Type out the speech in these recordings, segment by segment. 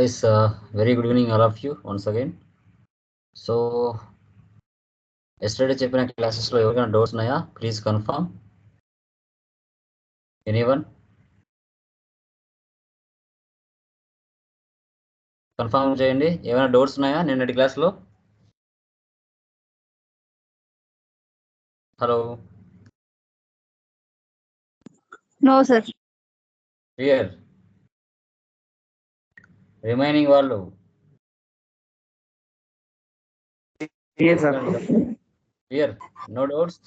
Guys, uh, very good evening, all of you, once again. So, yesterday చెప్పిన క్లాసెస్లో ఎవరికైనా doubts ఉన్నాయా? Please confirm anyone confirm చేయండి. ఏమైనా డౌట్స్ ఉన్నాయా నిన్నటి క్లాస్లో hello No, sir. Clear remaining వాళ్ళు Yes, sir. Clear no doubts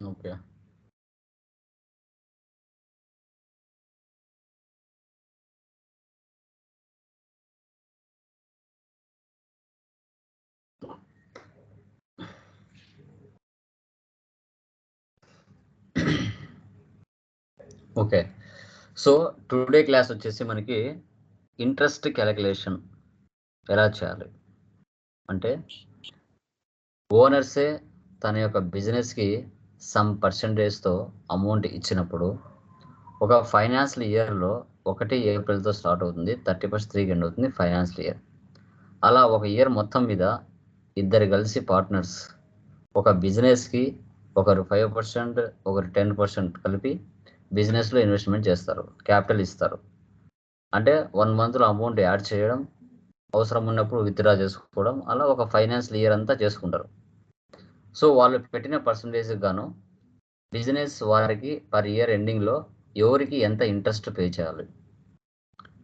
okay okay. So today class వచ్చేసి మనకి ఇంట్రెస్ట్ క్యాలిక్యులేషన్ ఎలా చేయాలి? అంటే ఓనర్సే తన యొక్క బిజినెస్కి సమ్ పర్సంటేజ్తో అమౌంట్ ఇచ్చినప్పుడు ఒక ఫైనాన్షియల్ ఇయర్లో ఒకటి ఏప్రిల్తో స్టార్ట్ అవుతుంది థర్టీ ఫస్ట్ త్రీకి ఎండ్ అవుతుంది ఫైనాన్షియల్ ఇయర్. అలా ఒక ఇయర్ మొత్తం మీద ఇద్దరు కలిసి పార్ట్నర్స్ ఒక బిజినెస్కి ఒకరు ఫైవ్ పర్సెంట్ ఒకరు టెన్ పర్సెంట్ కలిపి బిజినెస్లో ఇన్వెస్ట్మెంట్ చేస్తారు. క్యాపిటల్ ఇస్తారు. అంటే వన్ మంత్లో అమౌంట్ యాడ్ చేయడం అవసరం ఉన్నప్పుడు విత్డ్రా చేసుకోవడం అలా ఒక ఫైనాన్షియల్ ఇయర్ అంతా చేసుకుంటారు. సో వాళ్ళు పెట్టిన పర్సంటేజ్కి గాను బిజినెస్ వారికి పర్ ఇయర్ ఎండింగ్లో ఎవరికి ఎంత ఇంట్రెస్ట్ పే చేయాలి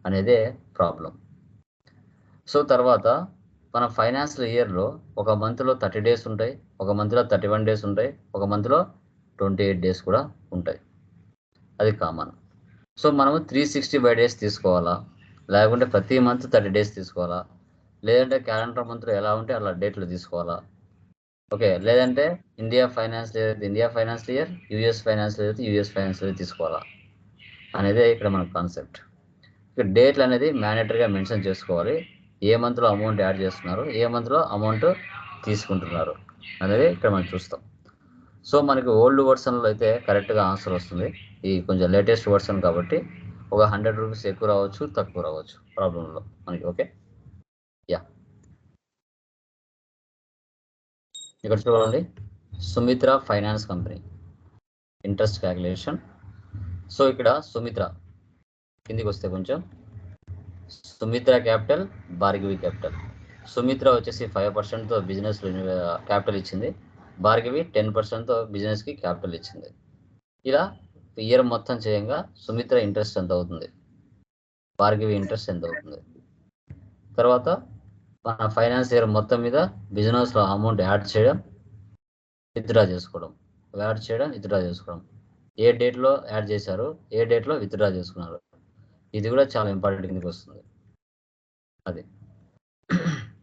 అనేదే ప్రాబ్లం సో తర్వాత మన ఫైనాన్షియల్ ఇయర్లో ఒక మంత్లో థర్టీ డేస్ ఉంటాయి ఒక మంత్లో థర్టీ వన్ డేస్ ఉంటాయి ఒక మంత్లో ట్వంటీ ఎయిట్ డేస్ కూడా ఉంటాయి. అది కామన్ సో మనము త్రీ సిక్స్టీ ఫైవ్ డేస్ తీసుకోవాలా? లేకుంటే ప్రతి మంత్ థర్టీ డేస్ తీసుకోవాలా? లేదంటే క్యాలెండర్ మంత్లో ఎలా ఉంటే అలా డేట్లు తీసుకోవాలా? ఓకే లేదంటే ఇండియా ఫైనాన్స్ అయితే India finance year US finance అయితే యూఎస్ ఫైనాన్స్ ఇయర్ తీసుకోవాలా? అనేది ఇక్కడ మన కాన్సెప్ట్ ఇక్కడ డేట్లు అనేది మ్యాండేటరీగా మెన్షన్ చేసుకోవాలి. ఏ మంత్లో అమౌంట్ యాడ్ చేస్తున్నారు? ఏ మంత్లో అమౌంట్ తీసుకుంటున్నారు? అనేది ఇక్కడ మనం చూస్తాం. సో మనకి ఓల్డ్ వర్షన్లో అయితే కరెక్ట్గా ఆన్సర్ వస్తుంది. ఈ కొంచెం లేటెస్ట్ వర్షన్ కాబట్టి ఒక హండ్రెడ్ రూపీస్ ఎక్కువ రావచ్చు తక్కువ రావచ్చు ప్రాబ్లంలో మనకి ఓకే యా ఇక్కడ చూడండి. Sumitra finance company. Interest calculation so ఇక్కడ సుమిత్ర. కిందికి వస్తే కొంచెం. సుమిత్ర క్యాపిటల్ భార్గవి క్యాపిటల్ సుమిత్ర వచ్చేసి ఫైవ్ పర్సెంట్తో బిజినెస్లో క్యాపిటల్ ఇచ్చింది. భార్గవి టెన్ పర్సెంట్తో బిజినెస్కి క్యాపిటల్ ఇచ్చింది. ఇలా ఇయర్ మొత్తం చేయంగా సుమిత్ర ఇంట్రెస్ట్ ఎంత అవుతుంది? భార్గవి ఇంట్రెస్ట్ ఎంత అవుతుంది? తర్వాత మన ఫైనాన్స్ ఇయర్ మొత్తం మీద బిజినెస్లో అమౌంట్ యాడ్ చేయడం విత్డ్రా చేసుకోవడం. యాడ్ చేయడం విత్డ్రా చేసుకోవడం. ఏ డేట్లో యాడ్ చేశారు? ఏ డేట్లో విత్డ్రా చేసుకున్నారు? ఇది కూడా చాలా ఇంపార్టెంట్ కిందకి వస్తుంది. అది.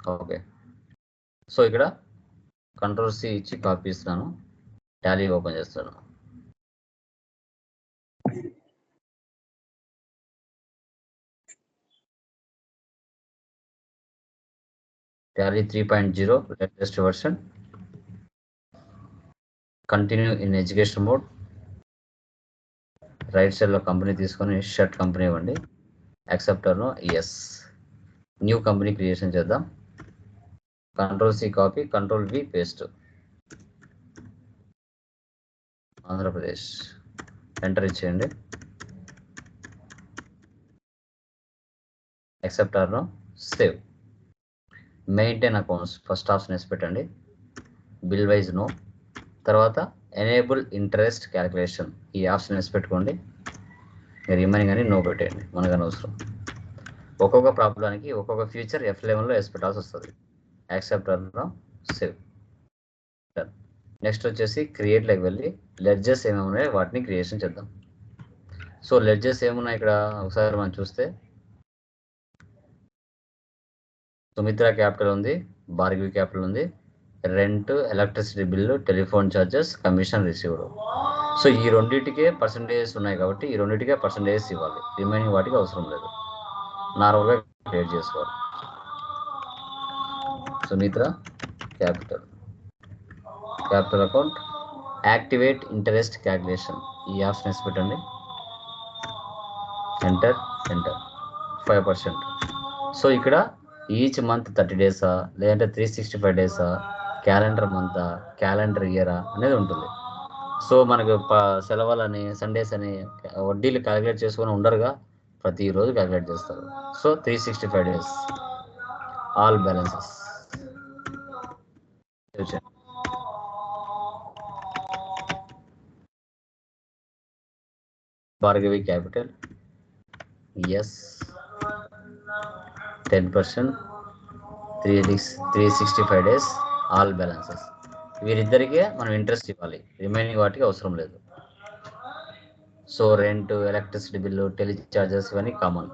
ఓకే సో ఇక్కడ కంట్రోల్ సి ఇచ్చి కాపీ ఇస్తున్నాను. టాలీ ఓపెన్ చేస్తాను Tally three point zero latest version continue in education mode right సైడ్లో కంపెనీ తీసుకొని షర్ట్ కంపెనీ ఇవ్వండి. యాక్సెప్టర్ను ఎస్ న్యూ కంపెనీ క్రియేషన్ చేద్దాం. Control C copy control V paste Andhra Pradesh enter ఇచ్చేయండి. Accept ఆర్ను save maintain accounts first option వేసి పెట్టండి. Bill wise no తర్వాత ఎనేబుల్ ఇంట్రెస్ట్ క్యాలిక్యులేషన్ ఈ ఆప్షన్ వేసి పెట్టుకోండి. మీరు రిమైనింగ్ అని నో పెట్టేయండి. మనకు అనవసరం. ఒక్కొక్క ప్రాబ్లానికి ఒక్కొక్క ఫ్యూచర్ ఎఫ్ లెవెన్లో వేసి పెట్టాల్సి వస్తుంది. యాక్సెప్టర్లో సేవ్. నెక్స్ట్ వచ్చేసి క్రియేట్లోకి వెళ్ళి లెడ్జెస్ ఏమేమి ఉన్నాయో వాటిని క్రియేషన్ చేద్దాం. సో లెడ్జెస్ ఏమున్నాయి ఇక్కడ? ఒకసారి మనం చూస్తే సుమిత్ర క్యాపిటల్ ఉంది భార్గవి క్యాపిటల్ ఉంది rent electricity bill telephone charges commission received so ఈ రెండింటికే పర్సంటేజెస్ ఉన్నాయి కాబట్టి ఈ రెండింటికే పర్సంటేజెస్ ఇవ్వాలి. రిమైనింగ్ వాటికి అవసరం లేదు. నార్మల్గా క్రియేట్ చేసుకోవాలి. Sumitra capital. Capital account. Activate interest calculation ఈ ఆప్షన్ వేసి పెట్టండి. Enter enter five percent so ఇక్కడ ఈచ్ మంత్ థర్టీ డేసా లేదంటే త్రీ సిక్స్టీ ఫైవ్ డేసా క్యాలెండర్ మంతా క్యాలెండర్ ఇయరా అనేది ఉంటుంది. సో మనకు ప సెలవులని సండేస్ అని వడ్డీలు క్యాలిక్యులేట్ చేసుకొని ఉండరుగా ప్రతిరోజు క్యాలిక్యులేట్ చేస్తారు. So three sixty five days all balances Bhargavi capital. Yes ten percent three six three sixty five days all balances వీరిద్దరికే మనం ఇంట్రెస్ట్ ఇవ్వాలి. రిమైనింగ్ వాటికి అవసరం లేదు. So rent electricity bill tele charges ఇవన్నీ కామన్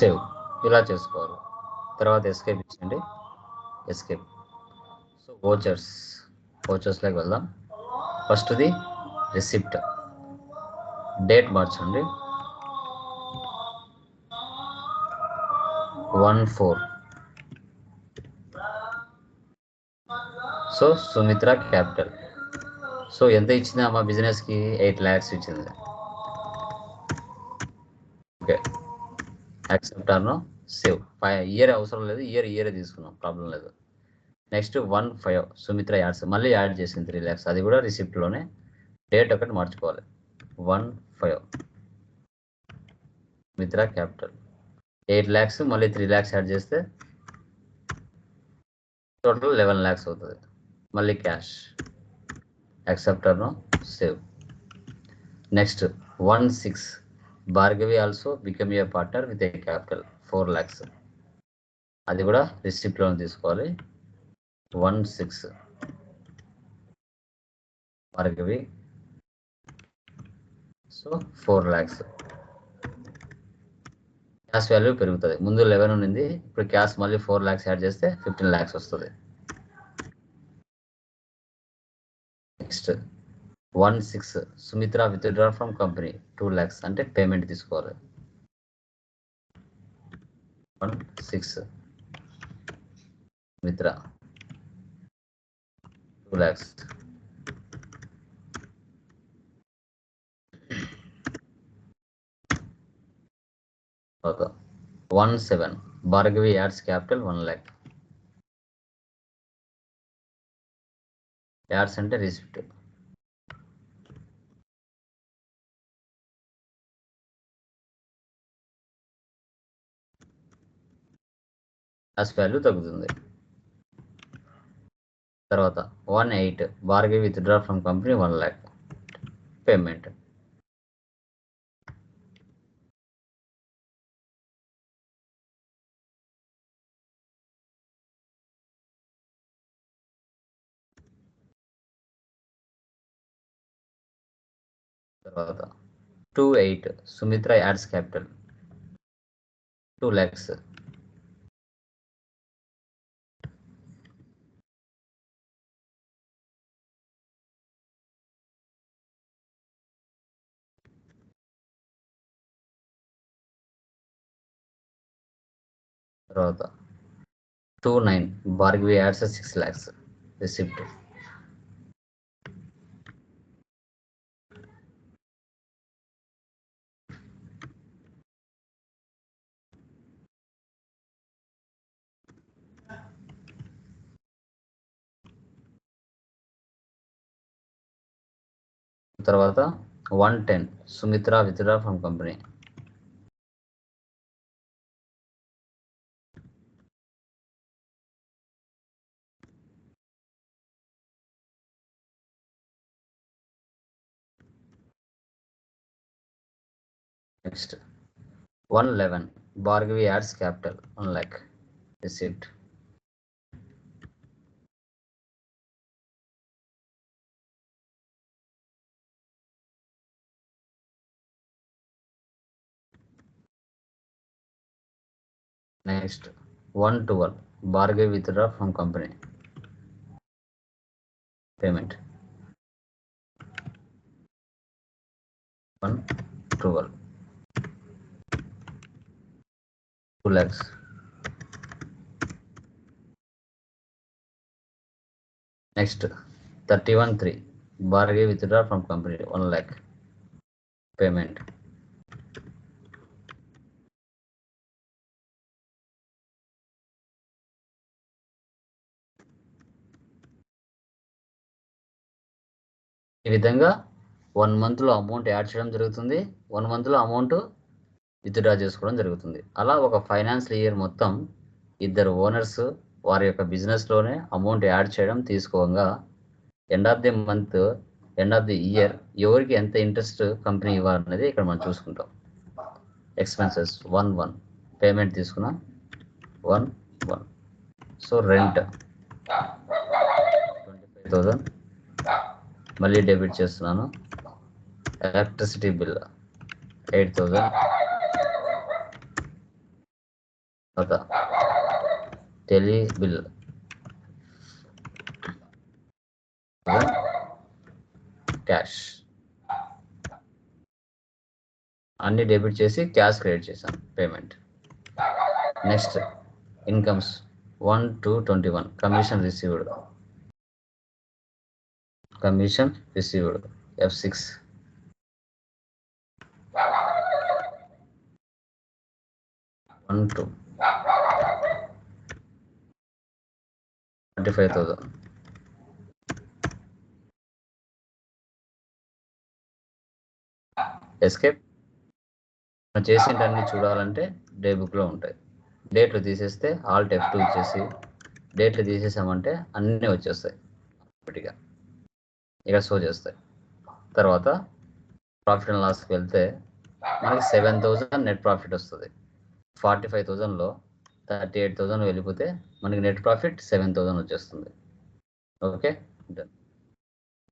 సేవ్. ఇలా చేసుకోవాలి. తర్వాత ఎస్కేప్ ఇచ్చండి ఎస్కేప్ సో ఓచర్స్ ఓచర్స్లోకి వెళ్దాం. ఫస్ట్ది రిసిప్ట్ డేట్ మార్చండి. One four so Sumitra capital so ఎంత ఇచ్చింది మా బిజినెస్కి ఎయిట్ ల్యాక్స్ ఇచ్చింది ఓకే యాక్సెప్ట్ ఆర్నో సేవ్. ఫైవ్ ఇయర్ అవసరం లేదు ఇయర్ ఇయర్ తీసుకున్నాం ప్రాబ్లం లేదు. Next one five Sumitra adds. మళ్ళీ యాడ్ చేసింది త్రీ ల్యాక్స్ అది కూడా రిసిప్ట్లోనే డేట్ ఒకటి మార్చుకోవాలి. One five. Mitra capital. Eight lakhs మళ్ళీ త్రీ ల్యాక్స్ యాడ్ చేస్తే టోటల్ లెవెన్ ల్యాక్స్ అవుతుంది. మళ్ళీ cash. యాక్సెప్టర్ను save. Next one six. Bhargavi also become a partner with a capital four lakhs అది కూడా రిసిప్ట్లో తీసుకోవాలి. One six Bhargavi. So four lakhs cash value పెరుగుతుంది. ముందు లెవెన్ ఉన్నింది. ఇప్పుడు క్యాష్ మళ్ళీ ఫోర్ ల్యాక్స్ యాడ్ చేస్తే ఫిఫ్టీన్ ల్యాక్స్ వస్తుంది. Next one six Sumitra withdraw from company two lakhs అంటే పేమెంట్ తీసుకోవాలి. One six Mitra two lakhs okay one seven Bhargavi adds capital one lakh adds అంటే రిసిప్ట్ క్యాష్ వాల్యూ తగ్గుతుంది. తర్వాత one eight Bhargavi withdraw from company one lakh payment తర్వాత two eight Sumitra adds capital two lakhs తర్వాత two nine Bhargavi adds six lakhs. Receipt తర్వాత one ten Sumitra withdraw from company. Next, 111. Bhargavi adds capital, Unlike received. Next, 112. Bhargavi withdraw from company. Payment. 112. Plus next thirty one three బార్గే withdraw from company one lakh payment ఈ విధంగా one మంత్లో amount add చేయడం జరుగుతుంది. One మంత్లో amount withdraw చేసుకోవడం జరుగుతుంది. అలా ఒక ఫైనాన్షియల్ ఇయర్ మొత్తం ఇద్దరు ఓనర్స్ వారి యొక్క బిజినెస్లోనే అమౌంట్ యాడ్ చేయడం తీసుకోగా end of the month end of the year ఎవరికి ఎంత ఇంట్రెస్ట్ కంపెనీ ఇవ్వాలనేది ఇక్కడ మనం చూసుకుంటాం. ఎక్స్పెన్సెస్ వన్ వన్ పేమెంట్ తీసుకున్నాం one one so rent twenty five thousand మళ్ళీ డెబిట్ చేస్తున్నాను. ఎలక్ట్రిసిటీ బిల్ ఎయిట్ థౌజండ్ ఒక టెలి బిల్ క్యాష్ అన్ని డెబిట్ చేసి క్యాష్ క్రెడిట్ చేశాం. Payment next incomes one two twenty one commission received commission received F six one two twenty five thousand escape మనం చేసేటన్ని చూడాలంటే day బుక్లో ఉంటాయి. డేట్లు తీసేస్తే ఆల్ట్ ఎఫ్ టూ ఇచ్చేసి డేట్లు తీసేసామంటే అన్నీ వచ్చేస్తాయి. ఆటోమేటిక్గా ఇక షో చేస్తాయి. తర్వాత ప్రాఫిట్ అండ్ లాస్కి వెళ్తే మనకి సెవెన్ థౌజండ్ నెట్ ప్రాఫిట్ వస్తుంది. ఫార్టీ ఫైవ్ థౌజండ్లో థర్టీ ఎయిట్ థౌసండ్ వెళ్ళిపోతే మనకి నెట్ ప్రాఫిట్ సెవెన్ థౌసండ్ వచ్చేస్తుంది. ఓకే? డన్.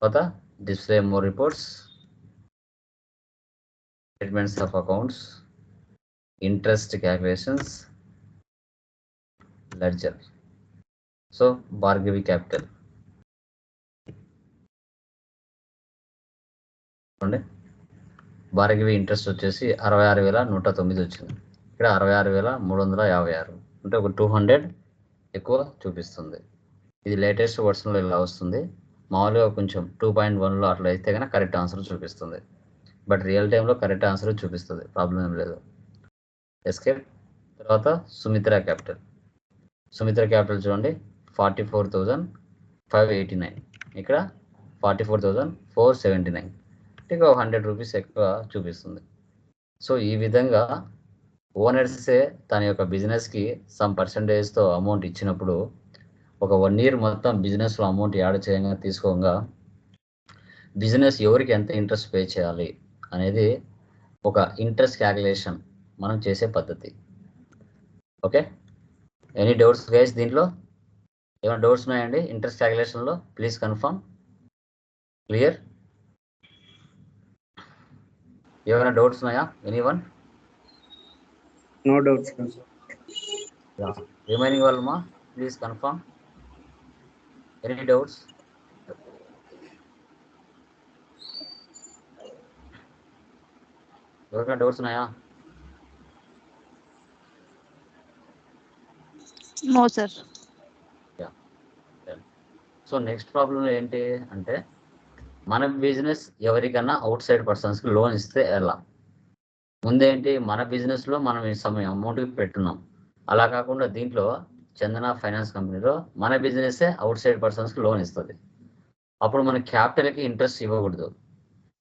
తర్వాత display more reports statements of accounts interest calculations ledger. So Bhargavi capital. చూడండి. భార్గవి ఇంట్రెస్ట్ వచ్చేసి అరవై ఆరు వేల నూట తొమ్మిది వచ్చింది. ఇక్కడ అరవై ఆరు వేల మూడు వందల యాభై ఆరు. అంటే ఒక టూ హండ్రెడ్ ఎక్కువ చూపిస్తుంది. ఇది లేటెస్ట్ వర్షన్లో ఇలా వస్తుంది. మామూలుగా కొంచెం టూ పాయింట్ వన్లో అట్లా అయితే కనుక కరెక్ట్ ఆన్సర్ చూపిస్తుంది. బట్ రియల్ టైంలో కరెక్ట్ ఆన్సర్ చూపిస్తుంది. ప్రాబ్లం ఏం లేదు. ఎస్కేప్ తర్వాత సుమిత్ర క్యాపిటల్ సుమిత్ర క్యాపిటల్ చూడండి. Forty four thousand five eighty nine ఇక్కడ forty four thousand four seventy nine ఇంకా హండ్రెడ్ రూపీస్ ఎక్కువ చూపిస్తుంది. సో ఈ విధంగా ఓనర్సే తన యొక్క బిజినెస్కి సమ్ పర్సంటేజ్తో అమౌంట్ ఇచ్చినప్పుడు ఒక వన్ ఇయర్ మొత్తం బిజినెస్లో అమౌంట్ యాడ్ చేయంగా తీసుకోగా బిజినెస్ ఎవరికి ఎంత ఇంట్రెస్ట్ పే చేయాలి అనేది ఒక ఇంట్రెస్ట్ క్యాల్కులేషన్ మనం చేసే పద్ధతి. ఓకే? ఎనీ డౌట్స్ గైస్ దీంట్లో? ఏమైనా డౌట్స్ ఉన్నాయండి ఇంట్రెస్ట్ క్యాల్కులేషన్లో? Please confirm. క్లియర్? ఏమైనా డౌట్స్ ఉన్నాయా? Any one? No doubts remaining వాళ్ళమా? Please confirm. Any doubts ఎవరికైనా డౌట్స్ ఉన్నాయా? No sir so next problem ఏంటి అంటే మన బిజినెస్ ఎవరికన్నా అవుట్ సైడ్ పర్సన్స్కి లోన్ ఇస్తే ఎలా? ముందేంటి? మన బిజినెస్లో మనం ఈ సమయం అమౌంట్ పెట్టున్నాం. అలా కాకుండా దీంట్లో చందన ఫైనాన్స్ కంపెనీలో మన బిజినెసే అవుట్ సైడ్ పర్సన్స్కి లోన్ ఇస్తుంది. అప్పుడు మన క్యాపిటల్కి ఇంట్రెస్ట్ ఇవ్వకూడదు.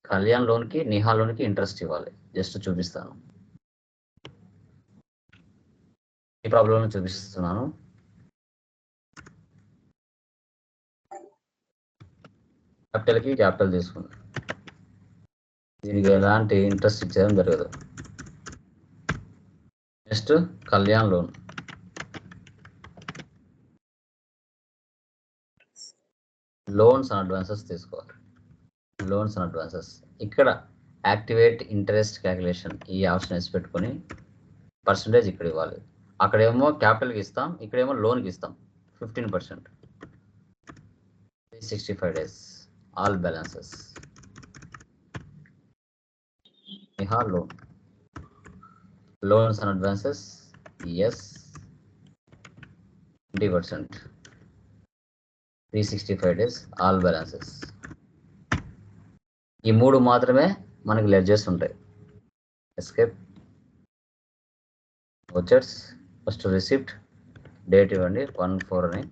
కళ్యాణ్ లోన్కి నిహా లోన్కి ఇంట్రెస్ట్ ఇవ్వాలి. జస్ట్ చూపిస్తాను. ఈ ప్రాబ్లం చూపిస్తున్నాను. క్యాపిటల్కి క్యాపిటల్ తీసుకుంది. దీనికి ఎలాంటి ఇంట్రెస్ట్ ఇచ్చేయడం జరగదు next Kalyan loan. Loans and advances తీసుకోవాలి. Loans and advances. ఇక్కడ యాక్టివేట్ ఇంట్రెస్ట్ క్యాలిక్యులేషన్ ఈ ఆప్షన్ వేసి పెట్టుకొని పర్సంటేజ్ ఇక్కడ ఇవ్వాలి. అక్కడేమో క్యాపిటల్కి ఇస్తాం ఇక్కడేమో లోన్కి ఇస్తాం. Fifteen percent. Sixty five days all balances Neha loan loans and advances is twenty percent three sixty five days all balances ఈ మూడు మాత్రమే మనకి లెడ్జెస్ ఉంటాయి. Escape vouchers first receipt date ఇవ్వండి one four nine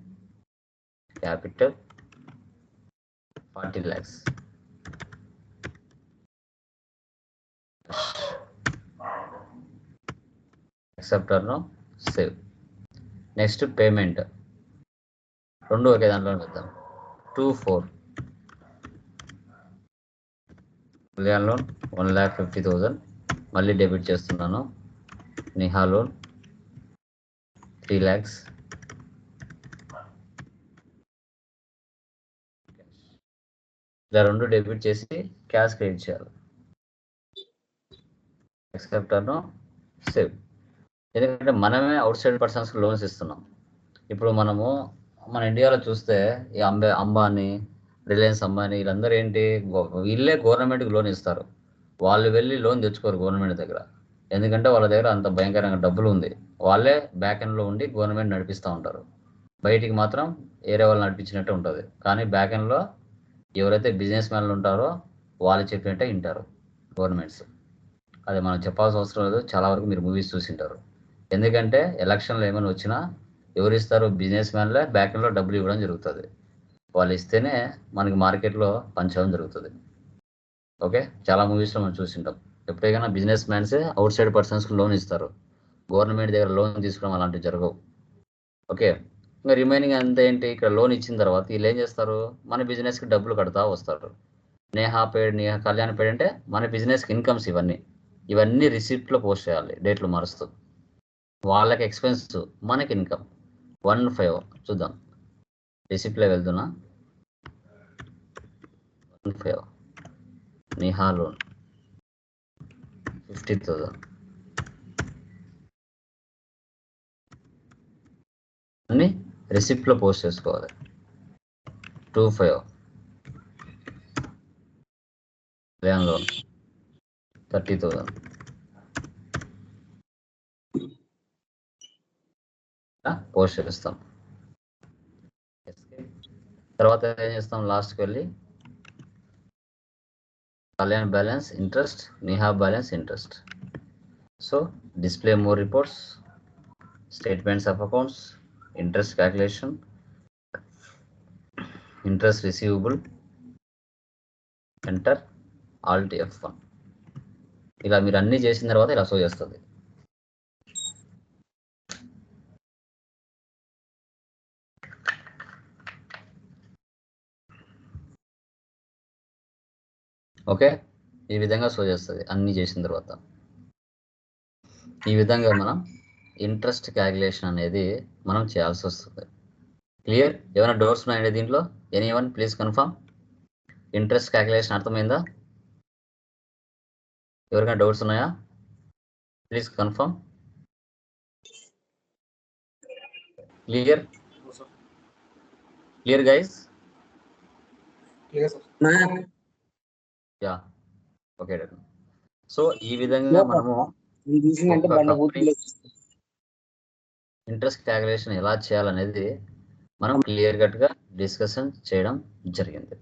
capital forty lakhs యాక్సెప్టర్ను save. Next payment. రెండు ఒకే దాంట్లో పెద్దాం two four. Kalyan loan one lakh fifty thousand. మళ్ళీ డెబిట్ చేస్తున్నాను. Neha loan three lakhs. ఇలా రెండు డెబిట్ చేసి క్యాష్ క్రెడిట్ చేయాలి. ఎక్సెప్టర్ను సేవ్. ఎందుకంటే మనమే అవుట్ సైడ్ పర్సన్స్కి లోన్స్ ఇస్తున్నాం. ఇప్పుడు మనము మన ఇండియాలో చూస్తే ఈ అంబే అంబానీ రిలయన్స్ అంబానీ వీళ్ళందరూ ఏంటి? వీళ్ళే గవర్నమెంట్కి లోన్ ఇస్తారు. వాళ్ళు వెళ్ళి లోన్ తెచ్చుకోరు గవర్నమెంట్ దగ్గర. ఎందుకంటే వాళ్ళ దగ్గర అంత భయంకరంగా డబ్బులు ఉంది. వాళ్ళే బ్యాక్ ఎండ్లో ఉండి గవర్నమెంట్ నడిపిస్తూ ఉంటారు. బయటికి మాత్రం ఏరే వాళ్ళు నడిపించినట్టు ఉంటుంది. కానీ బ్యాక్ ఎండ్లో ఎవరైతే బిజినెస్ మ్యాన్లు ఉంటారో వాళ్ళు చెప్పినట్టే వింటారు గవర్నమెంట్స్. అది మనం చెప్పాల్సిన అవసరం లేదు. చాలా వరకు మీరు మూవీస్ చూసింటారు ఎందుకంటే ఎలక్షన్లో ఏమైనా వచ్చినా ఎవరు ఇస్తారు బిజినెస్ మ్యాన్లే బ్యాక్ డబ్బులు ఇవ్వడం జరుగుతుంది. వాళ్ళు ఇస్తేనే మనకి మార్కెట్లో పంచడం జరుగుతుంది. ఓకే? చాలా మూవీస్లో మనం చూసింటాం. ఎప్పుడైనా బిజినెస్ మ్యాన్సే అవుట్ సైడ్ పర్సన్స్కి లోన్ ఇస్తారు. గవర్నమెంట్ దగ్గర లోన్ తీసుకోవడం అలాంటివి జరగవు. ఓకే? ఇంకా రిమైనింగ్ అంతా ఏంటి? ఇక్కడ లోన్ ఇచ్చిన తర్వాత వీళ్ళు ఏం చేస్తారు? మన బిజినెస్కి డబ్బులు కడతా వస్తారు. నేహా పేడ్ నేహా కళ్యాణ్ పేడ్ అంటే మన బిజినెస్కి ఇన్కమ్స్ ఇవన్నీ. ఇవన్నీ రిసిప్ట్లో పోస్ట్ చేయాలి. డేట్లు మారుస్తూ. వాళ్ళకి ఎక్స్పెన్స్ మనకి ఇన్కమ్ వన్ ఫైవ్ చూద్దాం. రిసిప్ట్లో వెళ్తున్నా. One five Neha loan fifty thousand అన్ని రిసిప్ట్లో పోస్ట్ చేసుకోవాలి. టూ ఫైవ్ ల్యాన్ లోన్ థర్టీ థౌజండ్ పోస్ట్ తర్వాత ఏం చేస్తాం? లాస్ట్కి వెళ్ళి Kalyan balance interest Neha balance interest. So display more reports statements of accounts interest calculation interest receivable enter alt F one. ఇలా మీరు అన్నీ చేసిన తర్వాత ఇలా సో చేస్తుంది. ఓకే? ఈ విధంగా షో చేస్తుంది. అన్నీ చేసిన తర్వాత. ఈ విధంగా మనం ఇంట్రెస్ట్ క్యాలిక్యులేషన్ అనేది మనం చేయాల్సి వస్తుంది. క్లియర్ ఏమైనా డోర్స్ ఉన్నాయండి దీంట్లో? Any one please confirm interest calculation అర్థమైందా? ఎవరికైనా డౌట్స్ ఉన్నాయా? Please confirm clear clear guys yeah. Okay so ఈ విధంగా మనము ఇంట్రెస్ట్ క్యాలిక్యులేషన్ ఎలా చేయాలనేది మనం క్లియర్ కట్గా డిస్కషన్ చేయడం జరిగింది.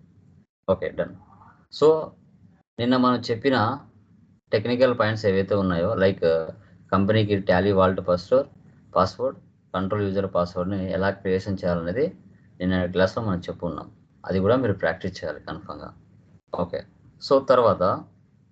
Okay done. సో నిన్న మనం చెప్పిన టెక్నికల్ పాయింట్స్ ఏవైతే ఉన్నాయో లైక్ కంపెనీకి Tally vault password password control user పాస్వర్డ్ని ఎలా క్రియేషన్ చేయాలనేది నిన్న క్లాస్లో మనం చెప్పుకున్నాం అది కూడా మీరు ప్రాక్టీస్ చేయాలి కన్ఫర్మ్గా ఓకే. సో తర్వాత